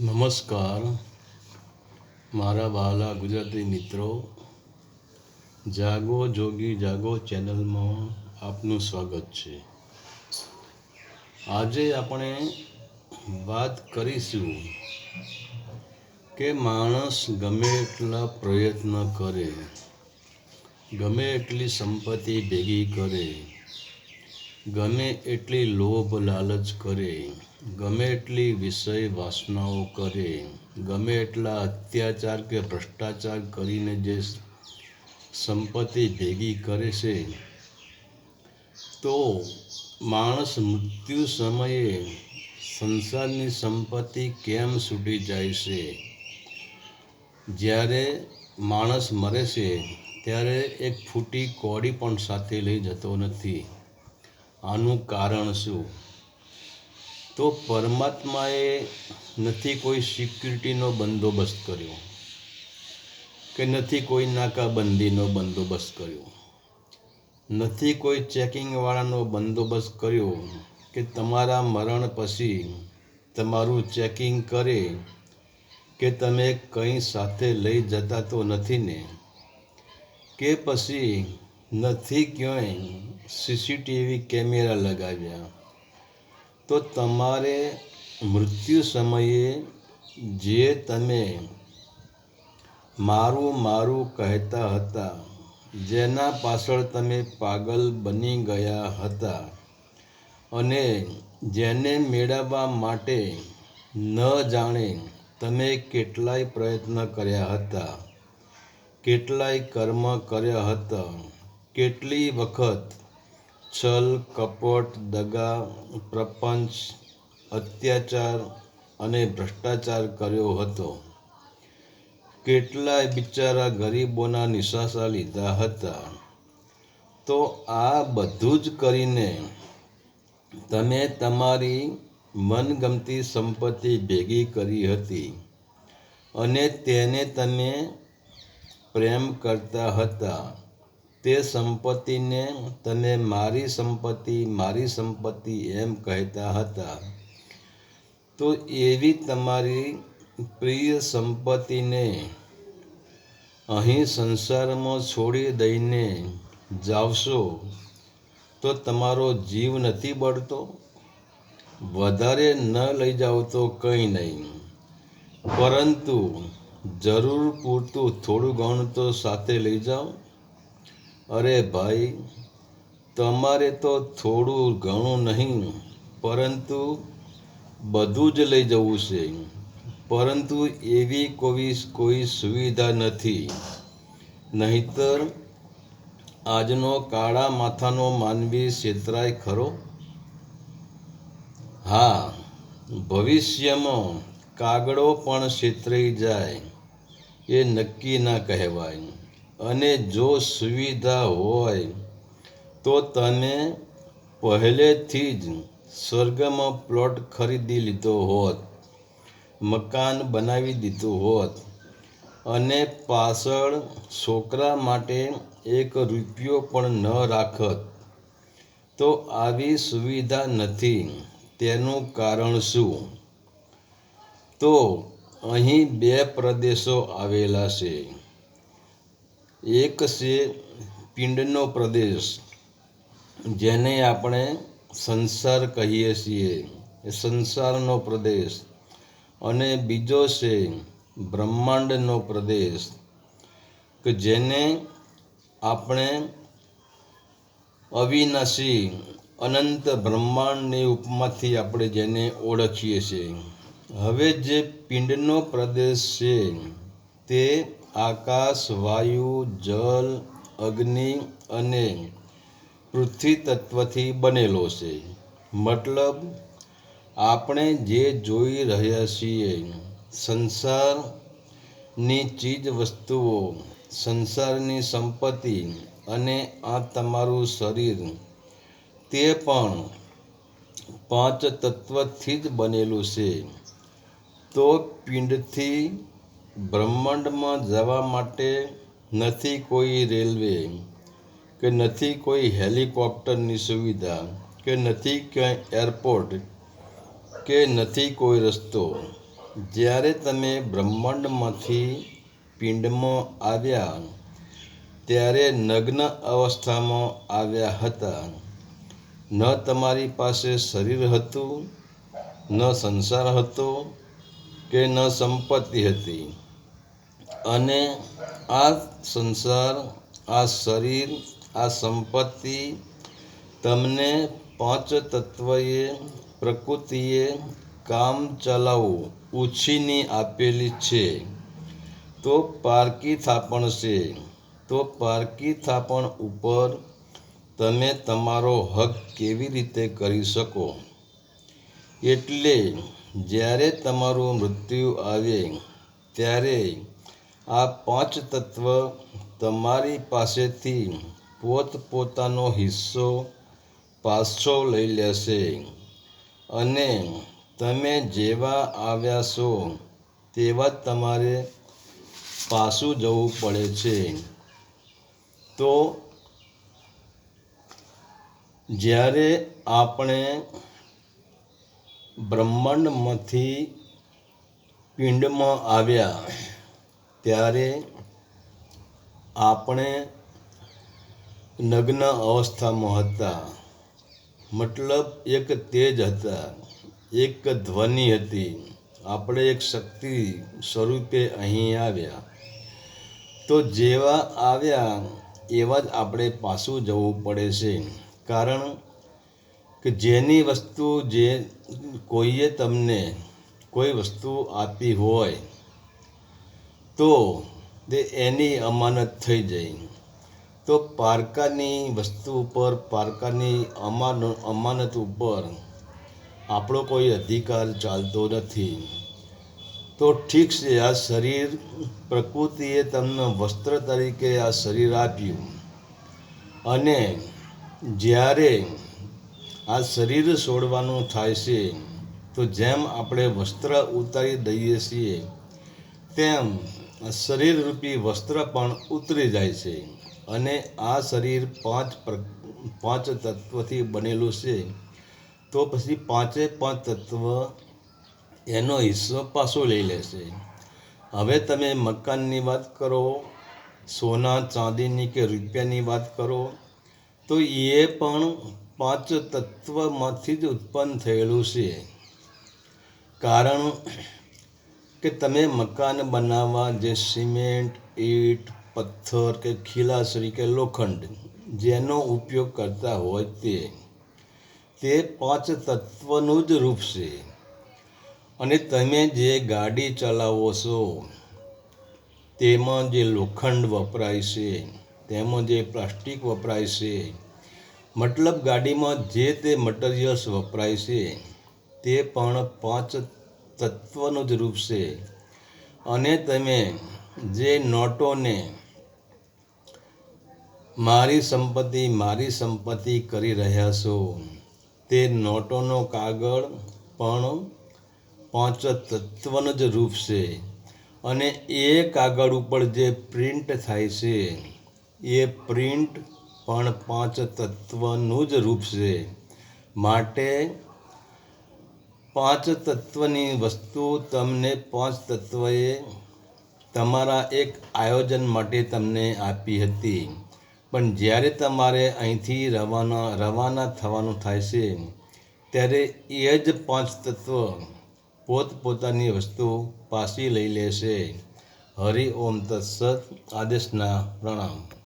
નમસ્કાર. મારા વાલા ગુજરાતી મિત્રો, જાગો જોગી જાગો ચેનલમાં આપનું સ્વાગત છે. આજે આપણે વાત કરીશું કે માણસ ગમે એટલા પ્રયત્ન કરે, ગમે એટલી સંપત્તિ ભેગી કરે ગમે એટલી લોભ લાલચ કરે, ગમે એટલી વિષય વાસનાઓ કરે, ગમે એટલા અત્યાચાર કે ભ્રષ્ટાચાર કરીને જે સંપત્તિ ભેગી કરે છે, તો માણસ મૃત્યુ સમયે સંસારની સંપત્તિ કેમ છૂટી જાય છે? જ્યારે માણસ મરે છે, ત્યારે એક ફૂટી કોડી પણ સાથે લઈ જતો નથી. આનું કારણ શું? તો પરમાત્માએ નથી કોઈ સિક્યુરિટીનો બંદોબસ્ત કર્યો કે નથી કોઈ નાકાબંધીનો બંદોબસ્ત કર્યો. નથી કોઈ ચેકિંગવાળાનો બંદોબસ્ત કર્યો કે તમારા મરણ પછી તમારું ચેકિંગ કરે કે તમે કંઈ સાથે લઈ જતા તો નથી ને? કે પછી નથી ક્યાંય સીસીટીવી કેમેરા લગાવ્યા. તો તમારે મૃત્યુ સમયે જે તમે મારું મારું કહેતા હતા, જેના પાછળ તમે પાગલ બની ગયા હતા અને જેને મેળવવા માટે ન જાણે તમે કેટલાય પ્રયત્ન કર્યા હતા, કેટલાય કર્મ કર્યા હતા, કેટલી વખત છલ કપટ, દગા, પ્રપંચ, અત્યાચાર અને ભ્રષ્ટાચાર કર્યો હતો. કેટલાય બિચારા ગરીબોના નિશાસા લીધા હતા. તો આ બધું જ કરીને તમે તમારી મનગમતી સંપત્તિ ભેગી કરી હતી અને તેને તમે પ્રેમ કરતા હતા. તે સંપત્તિને તમે મારી સંપત્તિ મારી સંપત્તિ એમ કહેતા હતા. તો એવી તમારી પ્રિય સંપત્તિને અહીં સંસારમાં છોડી દઈને જાવશો તો તમારો જીવ નથી બળતો, વધારે ન લઈ જાઓ તો કંઈ નહીં. પરંતુ જરૂર પૂરતું થોડું ઘણું તો સાથે લઈ જાઓ. અરે ભાઈ, તમારે તો થોડું ઘણું નહીં, પરંતુ બધું જ લઈ જવું છે. પરંતુ એવી કોઈ કોઈ સુવિધા નથી. નહીતર આજનો કાળા માથાનો માનવી છેતરાય ખરો? હા, ભવિષ્યમાં કાગડો પણ છેતરાઈ જાય, એ નક્કી ના કહેવાય. અને જો સુવિધા હોય, તો તમે પહેલેથી જ સ્વર્ગમાં પ્લોટ ખરીદી લીધો હોત, મકાન બનાવી દીધું હોત અને પાછળ છોકરા માટે એક રૂપિયો પણ ન રાખત, તો આવી સુવિધા નથી. તેનું કારણ શું? તો અહીં બે પ્રદેશો આવેલા છે. એક છે પિંડનો પ્રદેશ, જેને આપણે સંસાર કહીએ છીએ. એ સંસારનો પ્રદેશ. અને બીજો છે બ્રહ્માંડનો પ્રદેશ, કે જેને આપણે અવિનાશી અનંત બ્રહ્માંડની ઉપમાથી આપણે જેને ઓળખીએ છીએ. હવે જે પિંડનો પ્રદેશ છે તે આકાશ, વાયુ જલ અગ્નિ અને પૃથ્વી તત્વથી બનેલો છે. મતલબ, આપણે જે જોઈ રહ્યા છીએ, સંસારની ચીજ વસ્તુઓ, સંસારની સંપત્તિ અને આ તમારું શરીર, તે પણ પાંચ તત્વથી જ બનેલું છે. તો પિંડથી બ્રહ્માંડમાં જવા માટે નથી કોઈ રેલવે, કે નથી કોઈ હેલિકોપ્ટરની સુવિધા, કે નથી ક્યાંય એરપોર્ટ, કે નથી કોઈ રસ્તો. જ્યારે તમે બ્રહ્માંડમાંથી પિંડમાં આવ્યા, ત્યારે નગ્ન અવસ્થામાં આવ્યા હતા. ન તમારી પાસે શરીર હતું, ન સંસાર હતો, કે ન સંપત્તિ હતી. અને આ સંસાર, આ શરીર, આ સંપત્તિ તમને પાંચ તત્વએ, પ્રકૃતિએ કામ ચલાવો ઉછીની આપેલી છે. તો પારકી થાપણ છે. તો પારકી થાપણ ઉપર તમે તમારો હક કેવી રીતે કરી શકો? એટલે જ્યારે તમારું મૃત્યુ આવે, ત્યારે આ પાંચ તત્વ તમારી પાસેથી પોતપોતાનો હિસ્સો પાછો લઈ લેશે. અને તમે જેવા આવ્યા છો તેવા તમારે પાછું જવું પડે છે. તો જ્યારે આપણે બ્રહ્માંડમાંથી પિંડમાં આવ્યા ત્યારે આપણે નગ્ન અવસ્થામાં હતા. મતલબ એક તેજ હતા. એક ધ્વનિ હતી. આપણે એક શક્તિ સ્વરૂપે અહીં આવ્યા. તો જેવા આવ્યા એવા જ આપણે પાછું જવું પડે છે. કારણ કે જેની વસ્તુ જે કોઈએ તમને કોઈ વસ્તુ આપી હોય તો તે એની અમાનત થઈ જાય તો પારકાની વસ્તુ ઉપર, પારકાની અમાન, અમાનત ઉપર આપણો કોઈ અધિકાર ચાલતો નથી. તો ઠીક છે, આ શરીર પ્રકૃતિએ તમને વસ્ત્ર તરીકે આ શરીર આપ્યું. અને જ્યારે આ શરીર છોડવાનું થાય છે, તો જેમ આપણે વસ્ત્ર ઉતારી દઈએ છીએ, તેમ શરીરરૂપી વસ્ત્ર પણ ઉતરી જાય છે અને આ શરીર પાંચ પાંચ તત્વથી બનેલું છે. તો પછી પાંચે પાંચ તત્વ એનો હિસ્સો પાછો લઈ લેશે હવે તમે મકાનની વાત કરો, સોના, ચાંદીની કે રૂપિયાની વાત કરો, તો એ પણ પાંચ તત્વમાંથી જ ઉત્પન્ન થયેલું છે. કારણ કે તમે મકાન બનાવવા જે સિમેન્ટ, ઈંટ, પથ્થર કે ખીલાસરી કે લોખંડ જેનો ઉપયોગ કરતા હોય તે તે પાંચ તત્વનું જ રૂપ છે. અને તમે જે ગાડી ચલાવો છો, તેમાં જે લોખંડ વપરાય છે, તેમાં જે પ્લાસ્ટિક વપરાય છે, મતલબ ગાડીમાં જે તે મટીરિયલ્સ વપરાય છે, તે પણ પાંચ તત્વનું જ રૂપ છે. અને તમે જે નોટોને મારી સંપત્તિ મારી સંપત્તિ કરી રહ્યા છો, તે નોટોનો કાગળ પણ પાંચ તત્વનું જ રૂપ છે. અને એ કાગળ ઉપર જે પ્રિન્ટ થાય છે, એ પ્રિન્ટ પણ પાંચ તત્વનું જ રૂપ છે. માટે પાંચ તત્વની વસ્તુ તમને પાંચ તત્વએ તમારા એક આયોજન માટે તમને આપી હતી. પણ જ્યારે તમારે અહીંથી રવાના રવાના થવાનું થાય છે, ત્યારે એ જ પાંચ તત્વ પોતપોતાની વસ્તુ પાછી લઈ લેશે હરિ ઓમ તત્સત આદેશના પ્રણામ.